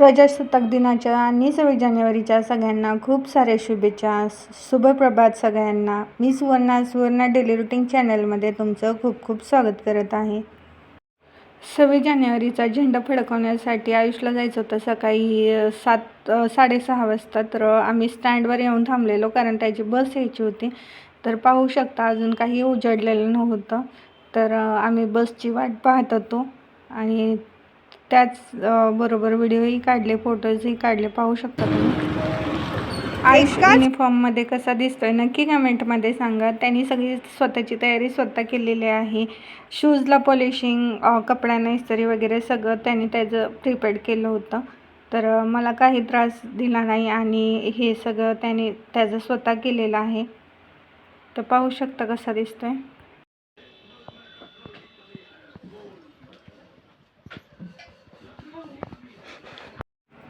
प्रजासत्ताक दिनाच्या आणि सव्वीस जानेवारीच्या सगळ्यांना खूप साऱ्या शुभेच्छा. शुभप्रभात सगळ्यांना. मी सुवर्णा सुवर्णा डेली रुटीन चॅनलमध्ये तुमचं खूप खूप स्वागत करत आहे. सव्वीस जानेवारीचा झेंडा फडकवण्यासाठी आयुषला जायचं होतं सकाळी सात साडेसहा वाजता. तर आम्ही स्टँडवर येऊन थांबलेलो कारण त्याची बस यायची होती. तर पाहू शकता अजून काही उजडलेलं नव्हतं. तर आम्ही बसची वाट पाहत होतो आणि त्याच बरोबर व्हिडिओही काढले फोटोजही काढले पाहू शकता तुम्ही. आयुष युनिफॉर्ममध्ये कसा दिसतोय नक्की कमेंटमध्ये सांगा. त्यांनी सगळी स्वतःची तयारी स्वतः केलेली आहे. शूजला पॉलिशिंग कपड्यांना इस्त्री वगैरे सगळं त्यांनी त्याचं प्रिपेड केलं होतं. तर मला काही त्रास दिला नाही आणि हे सगळं त्याने त्याचं स्वतः केलेलं आहे. तर पाहू शकता कसा दिसतोय.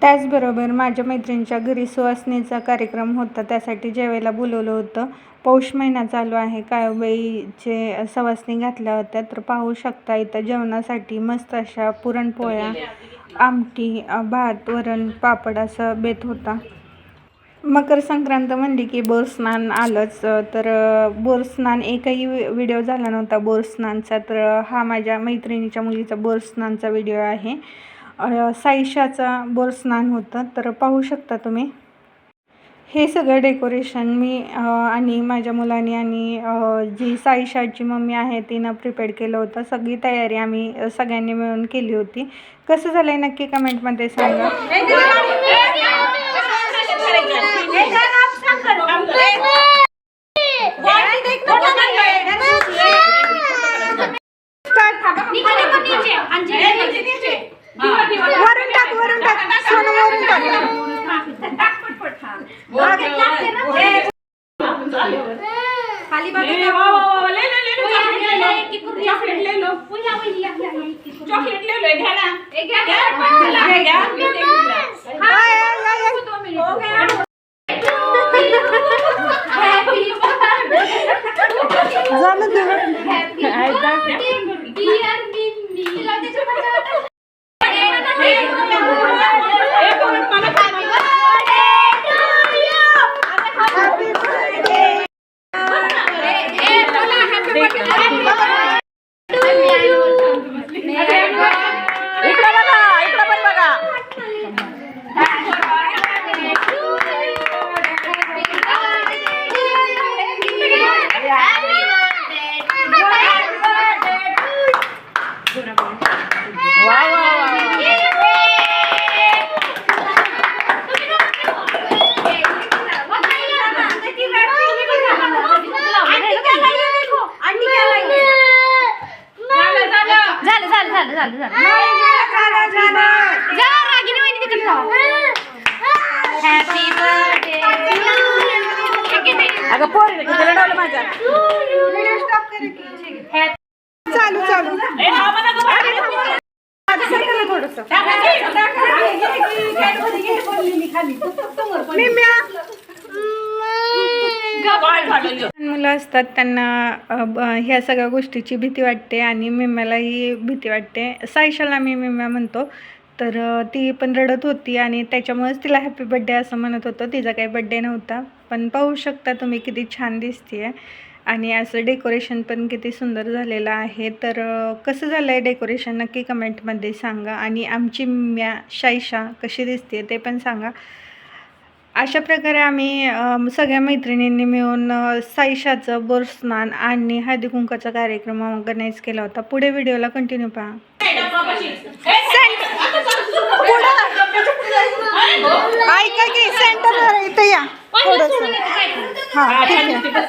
त्याचबरोबर माझ्या मैत्रिणीच्या घरी सुवासनीचा कार्यक्रम होता. त्यासाठी जेवायला बोलवलं होतं. पौष महिना चालू आहे. काळबाईचे सवासनी घातल्या होत्या. तर पाहू शकता इथं जेवणासाठी मस्त अशा पुरणपोळ्या आमटी भात वरण पापड असं बेत होता. मकर संक्रांत म्हणली की बोरस्नान आलंच. तर बोरस्नान एकही व्हिडिओ झाला नव्हता. बोरस्नानचा तर हा माझ्या मैत्रिणीच्या मुलीचा बोरस्नानचा व्हिडिओ आहे. साईशाचा बोरस्नान होतं तर पाहू शकता तुम्ही. हे सगळं डेकोरेशन मी आणि माझ्या मुलांनी आणि जी साईशाची मम्मी आहे तिनं प्रिपेअर केलं होतं. सगळी तयारी आम्ही सगळ्यांनी मिळून केली होती. कसं झालं आहे नक्की कमेंटमध्ये सांगा. खाली चॉकलेट ले लो चॉकलेट ले लो घ्या ना घ्या घ्या आय, आय, अगं पोरी किती रडवलं माझ्या. चालू चालू. माझं सरकलं ना थोडंसं. निम्म्या. मुलं असतात त्यांना ह्या सगळ्या गोष्टीची भीती वाटते आणि मिम्यालाही भीती वाटते. सायशाला मी मिम्या म्हणतो तर ती पण रडत होती आणि त्याच्यामुळेच तिला हॅपी बड्डे असं म्हणत होतं. तिचा काही बड्डे नव्हता. पण पाहू शकता तुम्ही किती छान दिसते आणि असं डेकोरेशन पण किती सुंदर झालेलं आहे. तर कसं झालं आहे डेकोरेशन नक्की कमेंटमध्ये सांगा. आणि आमची म्या शाईशा कशी दिसते ते पण सांगा. अशा प्रकारे आम्ही सगळ्या मैत्रिणींनी मिळून साईशाचं बोरस्नान आणि हळदी कुंकाचा कार्यक्रम ऑर्गनाईज केला होता. पुढे व्हिडिओला कंटिन्यू पहा. ऐका की सेंटर इथे या. थोडंसं. हां ठीक आहे.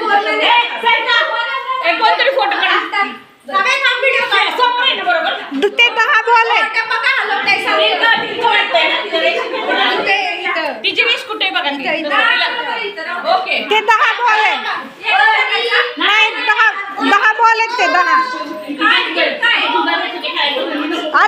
कोणतरी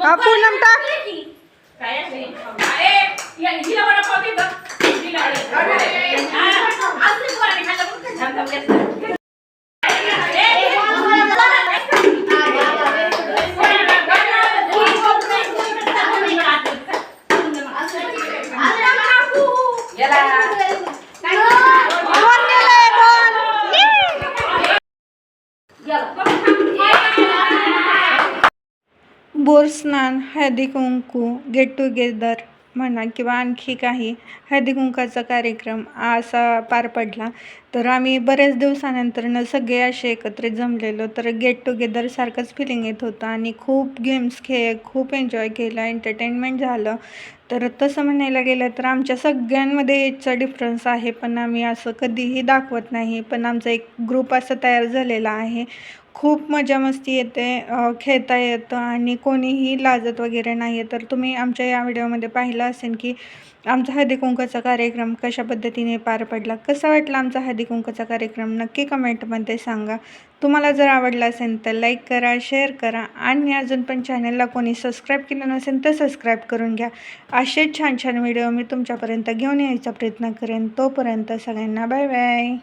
हा पूनम टाक. काय बोर स्नान हळदी कुंकू गेट टुगेदर म्हणा किंवा आणखी काही हळदी कुंकाचा कार्यक्रम असा पार पडला. तर आम्ही बऱ्याच दिवसानंतरनं सगळे असे एकत्रित जमलेलो. तर गेट टुगेदरसारखंच फिलिंग येत होतं आणि खूप गेम्स खेळ खूप एन्जॉय केलं एंटरटेनमेंट झालं. तर तसं म्हणायला गेलं तर आमच्या सगळ्यांमध्ये एजचा डिफरन्स आहे पण आम्ही असं कधीही दाखवत नाही. पण आमचा एक ग्रुप असा तयार झालेला आहे. खूप मजा मस्ती येते खेळता येतं आणि कोणीही लाजत वगैरे नाही आहे तर तुम्ही आमच्या या व्हिडिओमध्ये पाहिलं असेल की आमचा हळदी कुंकाचा कार्यक्रम कशा पद्धतीने पार पडला? कसा वाटला आमचा हळदी कुंकाचा कार्यक्रम? नक्की कमेंटमध्ये सांगा. तुम्हाला जर आवडला असेल तर लाईक करा शेअर करा आणि अजून पण चॅनलला कोणी सबस्क्राईब केलं नसेल तर सबस्क्राईब करून घ्या. असेच छान छान व्हिडिओ मी तुमच्यापर्यंत घेऊन यायचा प्रयत्न करेन. तोपर्यंत सगळ्यांना बाय बाय